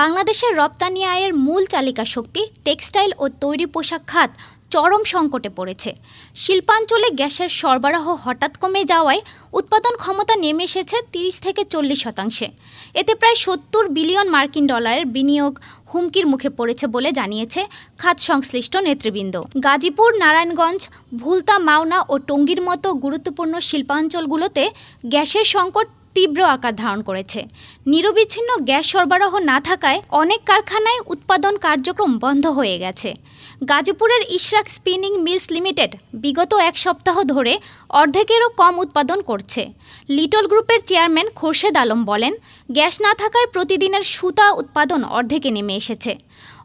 বাংলাদেশের রপ্তানি আয়ের মূল চালিকা শক্তি টেক্সটাইল ও তৈরি পোশাক খাত চরম সংকটে পড়েছে। শিল্পাঞ্চলে গ্যাসের সরবরাহ হঠাৎ কমে যাওয়ায় উৎপাদন ক্ষমতা নেমে এসেছে তিরিশ থেকে চল্লিশ শতাংশে। এতে প্রায় সত্তর বিলিয়ন মার্কিন ডলারের বিনিয়োগ হুমকির মুখে পড়েছে বলে জানিয়েছে খাত সংশ্লিষ্ট নেতৃবৃন্দ। গাজীপুর, নারায়ণগঞ্জ, ভুলতা, মাওনা ও টঙ্গীর মতো গুরুত্বপূর্ণ শিল্পাঞ্চলগুলোতে গ্যাসের সংকট তীব্র আকার ধারণ করেছে। নিরবিচ্ছিন্ন গ্যাস সরবরাহ না থাকায় অনেক কারখানায় উৎপাদন কার্যক্রম বন্ধ হয়ে গেছে। গাজীপুরের ইশরাক স্পিনিং মিলস লিমিটেড বিগত এক সপ্তাহ ধরে অর্ধেকেরও কম উৎপাদন করছে। লিটল গ্রুপের চেয়ারম্যান খোরশেদ আলম বলেন, গ্যাস না থাকায় প্রতিদিনের সুতা উৎপাদন অর্ধেকে নেমে এসেছে।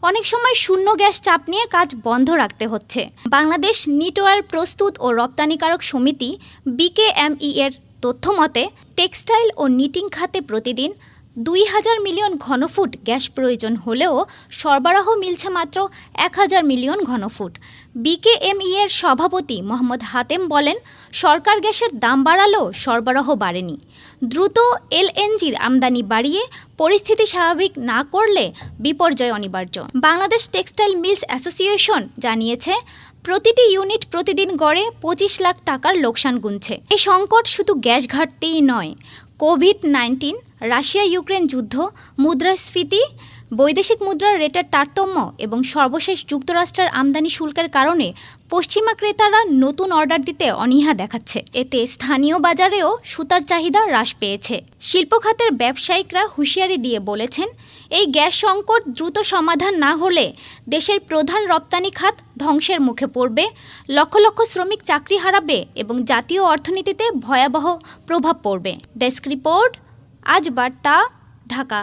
অনেক সময় শূন্য গ্যাস চাপ নিয়ে কাজ বন্ধ রাখতে হচ্ছে। বাংলাদেশ নিটওয়ার প্রস্তুত ও রপ্তানিকারক সমিতি বিকেএমই এর তথ্য মতে টেক্সটাইল ও নিটিং খাতে প্রতিদিন দুই হাজার মিলিয়ন ঘনফুট গ্যাস প্রয়োজন হলেও সরবরাহ মিলছে মাত্র এক হাজার মিলিয়ন ঘনফুট। বিকেএমই এর সভাপতি মোহাম্মদ হাতেম বলেন, সরকার গ্যাসের দাম বাড়ালেও সরবরাহ বাড়েনি। দ্রুত এলএনজির আমদানি বাড়িয়ে পরিস্থিতি স্বাভাবিক না করলে বিপর্যয় অনিবার্য। বাংলাদেশ টেক্সটাইল মিলস অ্যাসোসিয়েশন জানিয়েছে, প্রতিটি ইউনিট প্রতিদিন গড়ে পঁচিশ লাখ টাকার লোকসান গুনছে। এই সংকট শুধু গ্যাস ঘাটতেই নয়, কোভিড নাইন্টিন রাশিয়া ইউক্রেন যুদ্ধ, মুদ্রাস্ফীতি, বৈদেশিক মুদ্রার রেটের তারতম্য এবং সর্বশেষ যুক্তরাষ্ট্রের আমদানি শুল্কের কারণে পশ্চিমা ক্রেতারা নতুন অর্ডার দিতে অনীহা দেখাচ্ছে। এতে স্থানীয় বাজারেও সুতার চাহিদা হ্রাস পেয়েছে। শিল্প খাতের ব্যবসায়িকরা হুঁশিয়ারি দিয়ে বলেছেন, এই গ্যাস সংকট দ্রুত সমাধান না হলে দেশের প্রধান রপ্তানি খাত ধ্বংসের মুখে পড়বে, লক্ষ লক্ষ শ্রমিক চাকরি হারাবে এবং জাতীয় অর্থনীতিতে ভয়াবহ প্রভাব পড়বে। ডেস্ক রিপোর্ট আজ বার্তা ঢাকা